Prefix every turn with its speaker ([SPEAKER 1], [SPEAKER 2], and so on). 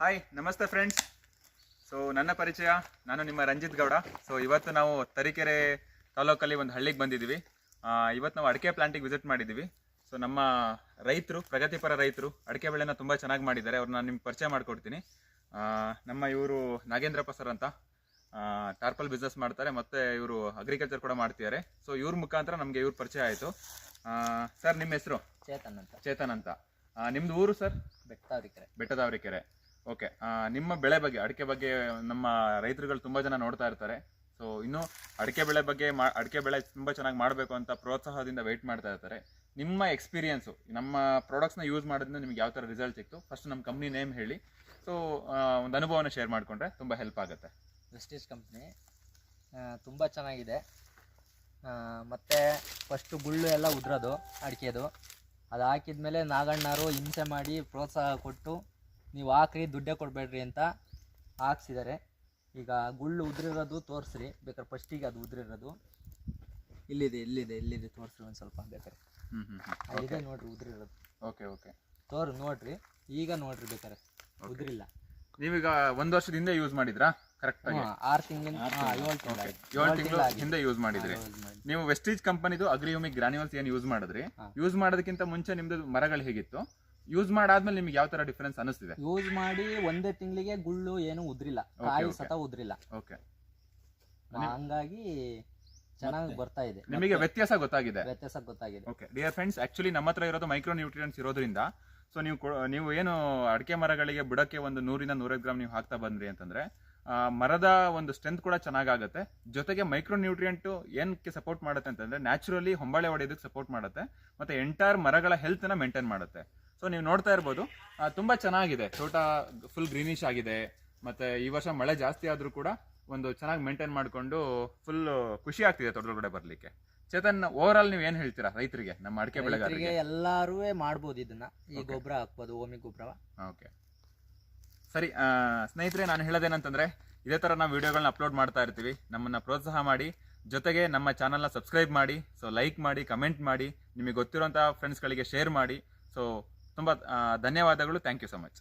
[SPEAKER 1] Hi ನಮಸ್ತೆ friends so ನನ್ನ ಪರಿಚಯ ನಾನು ನಿಮ್ಮ ರಂಜಿತ್ ಗೌಡ. ಸೊ ಇವತ್ತು ನಾವು ತರೀಕೆರೆ ತಾಲೂಕಲ್ಲಿ ಒಂದು ಹಳ್ಳಿಗೆ ಬಂದಿದ್ದೀವಿ. ಇವತ್ತು ನಾವು ಅಡಿಕೆ ಪ್ಲಾಂಟಿಗೆ ವಿಸಿಟ್ ಮಾಡಿದ್ದೀವಿ. ಸೊ ನಮ್ಮ ರೈತರು ಪ್ರಗತಿಪರ ರೈತರು ಅಡಿಕೆ ಬೆಳೆನ ತುಂಬ ಚೆನ್ನಾಗಿ ಮಾಡಿದ್ದಾರೆ. ಅವ್ರನ್ನ ನಿಮ್ಗೆ ಪರಿಚಯ ಮಾಡಿಕೊಡ್ತೀನಿ. ನಮ್ಮ ಇವರು ನಾಗೇಂದ್ರಪ್ಪ ಸರ್ ಅಂತ. ಟಾರ್ಪಲ್ ಬಿಸ್ನೆಸ್ ಮಾಡ್ತಾರೆ ಮತ್ತು ಇವರು ಅಗ್ರಿಕಲ್ಚರ್ ಕೂಡ ಮಾಡ್ತಿದ್ದಾರೆ. ಸೊ ಇವ್ರ ಮುಖಾಂತರ ನಮಗೆ ಇವ್ರ ಪರಿಚಯ ಆಯಿತು. ಸರ್ ನಿಮ್ಮ ಹೆಸರು?
[SPEAKER 2] ಚೇತನ್ ಅಂತ.
[SPEAKER 1] ಚೇತನ್ ಅಂತ. ನಿಮ್ದು ಊರು ಸರ್
[SPEAKER 2] ಬೆಟ್ಟಾವರಿಕೆರೆ
[SPEAKER 1] ಬೆಟ್ಟದಾವರಿಕೆರೆ. ಓಕೆ ನಿಮ್ಮ ಬೆಳೆ ಬಗ್ಗೆ, ಅಡಿಕೆ ಬಗ್ಗೆ ನಮ್ಮ ರೈತರುಗಳು ತುಂಬ ಜನ ನೋಡ್ತಾ ಇರ್ತಾರೆ. ಸೊ ಇನ್ನು ಅಡಿಕೆ ಬೆಳೆ ಬಗ್ಗೆ ಅಡಿಕೆ ಬೆಳೆ ತುಂಬ ಚೆನ್ನಾಗಿ ಮಾಡಬೇಕು ಅಂತ ಪ್ರೋತ್ಸಾಹದಿಂದ ವೆಯ್ಟ್ ಮಾಡ್ತಾ ಇರ್ತಾರೆ. ನಿಮ್ಮ ಎಕ್ಸ್ಪೀರಿಯನ್ಸು ನಮ್ಮ ಪ್ರಾಡಕ್ಟ್ಸ್ನ ಯೂಸ್ ಮಾಡೋದ್ರಿಂದ ನಿಮ್ಗೆ ಯಾವ ಥರ ರಿಸಲ್ಟ್ ಸಿಕ್ತು? ಫಸ್ಟ್ ನಮ್ಮ ಕಂಪ್ನಿ ನೇಮ್ ಹೇಳಿ. ಸೊ ಒಂದು ಅನುಭವನ ಶೇರ್ ಮಾಡಿಕೊಂಡ್ರೆ ತುಂಬ ಹೆಲ್ಪ್ ಆಗುತ್ತೆ.
[SPEAKER 2] ವೆಸ್ಟೇಜ್ ಕಂಪ್ನಿ ತುಂಬ ಚೆನ್ನಾಗಿದೆ. ಮತ್ತೆ ಫಸ್ಟು ಗುಳ್ಳು ಎಲ್ಲ ಉದ್ರೋದು, ಅಡಿಕೆದು. ಅದು ಹಾಕಿದ ಮೇಲೆ ನಾಗಣ್ಣರು ಹಿಂಸೆ ಮಾಡಿ ಪ್ರೋತ್ಸಾಹ ಕೊಟ್ಟು ನೀವು ಹಾಕ್ರಿ ದುಡ್ಡೇ ಕೊಡಬೇಡ್ರಿ ಅಂತ ಹಾಕ್ಸಿದ್ದಾರೆ. ಈಗ ಗುಳ್ಳು ಉದುರಿರೋದು ತೋರಿಸ್ರಿ. ಬೇಕಾದ್ರೆ ಫಸ್ಟಿಗೆ ಅದು ಉದುರಿರೋದು. ಇಲ್ಲಿದೆ ಇಲ್ಲಿದೆ ಇಲ್ಲಿದೆ ತೋರಿಸ್ರಿ ಒಂದು ಸ್ವಲ್ಪ ಬೇಕಾದ್ರೆ.
[SPEAKER 1] ಹ್ಞೂ ಹ್ಞೂ
[SPEAKER 2] ಇದೆ ನೋಡ್ರಿ ಉದುರಿರೋದು.
[SPEAKER 1] ಓಕೆ ಓಕೆ
[SPEAKER 2] ತೋರ್ ನೋಡ್ರಿ. ಈಗ ನೋಡ್ರಿ ಬೇಕಾರೆ ಉದುರಿಲ್ಲ.
[SPEAKER 1] ನೀವೀಗ ಒಂದು ವರ್ಷದಿಂದ ಯೂಸ್ ಮಾಡಿದ್ರಾ? ಕರೆಕ್ಟಾಗಿ
[SPEAKER 2] ಆರು ತಿಂಗಳಿಂದ ಏಳು ತಿಂಗಳು
[SPEAKER 1] ಏಳು ತಿಂಗಳು ಹಿಂದೆ ಯೂಸ್ ಮಾಡಿದ್ರಿ. ನೀವು ವೆಸ್ಟೀಜ್ ಕಂಪನಿದು ಅಗ್ರಿಯೋಮಿಕ್ ಗ್ರಾನ್ಯೂಲ್ಸ್ ಏನು ಯೂಸ್ ಮಾಡಿದ್ರಿ? ಯೂಸ್ ಮಾಡೋದಕ್ಕಿಂತ ಮುಂಚೆ ನಿಮ್ದು ಮರಗಳು ಹೇಗಿತ್ತು? ಯೂಸ್ ಮಾಡಾದ್ಮೇಲೆ ನಿಮ್ಗೆ ಯಾವ ತರ ಡಿಫರೆನ್ಸ್ ಅನಿಸ್ತಿದೆ
[SPEAKER 2] ಯೂಸ್ ಮಾಡಿ ಒಂದೇ ತಿಂಗಳಿಗೆ ಗುಳ್ಳು ಏನು ಉದ್ರಿಲ್ಲ. ಕಾಯಿ
[SPEAKER 1] okay.
[SPEAKER 2] ಸತ ಉದ್ರಿಲ್ಲ.
[SPEAKER 1] ಓಕೆ
[SPEAKER 2] ಹಂಗಾಗಿ ಚೆನ್ನಾಗಿ ಬರ್ತಾ ಇದೆ.
[SPEAKER 1] ನಿಮಗೆ ವ್ಯತ್ಯಾಸ ಗೊತ್ತಾಗಿದೆ?
[SPEAKER 2] ವ್ಯತ್ಯಾಸ ಗೊತ್ತಾಗಿದೆ.
[SPEAKER 1] ಓಕೆ ಡಿಯರ್ ಫ್ರೆಂಡ್ಸ್ ಆಕ್ಚುಲಿ ನಮ್ಮ ಹತ್ರ ಇರೋದು ಮೈಕ್ರೋ ನ್ಯೂಟ್ರಿಯೆಂಟ್ಸ್ ಇರೋದ್ರಿಂದ ಸೊ ನೀವು ಕೊ- ನೀವು ಏನು ಅಡಿಕೆ ಮರಗಳಿಗೆ ಬುಡಕ್ಕೆ ಒಂದು ನೂರಿಂದ ನೂರೈದು ಗ್ರಾಮ್ ನೀವು ಹಾಕ್ತಾ ಬಂದ್ರಿ ಅಂತಂದ್ರೆ ಆ, ಮರದ ಒಂದು ಸ್ಟ್ರೆಂತ್ ಕೂಡ ಚೆನ್ನಾಗಾಗುತ್ತೆ. ಜೊತೆಗೆ ಮೈಕ್ರೋ ನ್ಯೂಟ್ರಿಯೆಂಟ್ ಏನಕ್ಕೆ ಸಪೋರ್ಟ್ ಮಾಡುತ್ತೆ ಅಂತಂದ್ರೆ ನ್ಯಾಚುರಲಿ ಹೊಂಬಾಳೆ ಹೊಡೆಯೋದಕ್ಕೆ ಸಪೋರ್ಟ್ ಮಾಡುತ್ತೆ. ಮತ್ತೆ ಎಂಟೈರ್ ಮರಗಳ ಹೆಲ್ತ್ನ ಮೇಂಟೈನ್ ಮಾಡುತ್ತೆ. ಸೊ ನೀವು ನೋಡ್ತಾ ಇರ್ಬೋದು. ತುಂಬಾ ಚೆನ್ನಾಗಿದೆ. ತೋಟ ಫುಲ್ ಗ್ರೀನಿಶ್ ಆಗಿದೆ. ಮತ್ತೆ ಈ ವರ್ಷ ಮಳೆ ಜಾಸ್ತಿ ಆದ್ರೂ ಕೂಡ ಒಂದು ಚೆನ್ನಾಗಿ ಮೇಂಟೈನ್ ಮಾಡ್ಕೊಂಡು ಫುಲ್ ಖುಷಿ ಆಗ್ತಿದೆ ತೋಟದೊಳಗಡೆ ಬರ್ಲಿಕ್ಕೆ. ಚೇತನ್ ಓವರ್ ಆಲ್ ನೀವು ಏನ್ ಹೇಳ್ತೀರಾ ರೈತರಿಗೆ ನಮ್ಮ ಅಡಿಕೆ ಬೆಳೆಗಾರರಿಗೆ?
[SPEAKER 2] ಎಲ್ಲಾರು ಮಾಡ್ಬೋದು ಇದನ್ನ. ಈ ಗೊಬ್ಬರ ಹಾಕ್ಬೋದು ಓಮಿ ಗೊಬ್ಬರ
[SPEAKER 1] ಓಕೆ ಸರಿ ಸ್ನೇಹಿತರೆ ನಾನು ಹೇಳೋದೇನಂತಂದ್ರೆ ಇದೇ ಥರ ನಾವು ವಿಡಿಯೋಗಳನ್ನ ಅಪ್ಲೋಡ್ ಮಾಡ್ತಾ ಇರ್ತೀವಿ. ನಮ್ಮನ್ನ ಪ್ರೋತ್ಸಾಹ ಮಾಡಿ. ಜೊತೆಗೆ ನಮ್ಮ ಚಾನಲ್ನ ಸಬ್ಸ್ಕ್ರೈಬ್ ಮಾಡಿ. ಸೊ ಲೈಕ್ ಮಾಡಿ ಕಮೆಂಟ್ ಮಾಡಿ. ನಿಮಗೆ ಗೊತ್ತಿರೋಂಥ ಫ್ರೆಂಡ್ಸ್ಗಳಿಗೆ ಶೇರ್ ಮಾಡಿ. ಸೊ ತುಂಬ ಧನ್ಯವಾದಗಳು. Thank you so much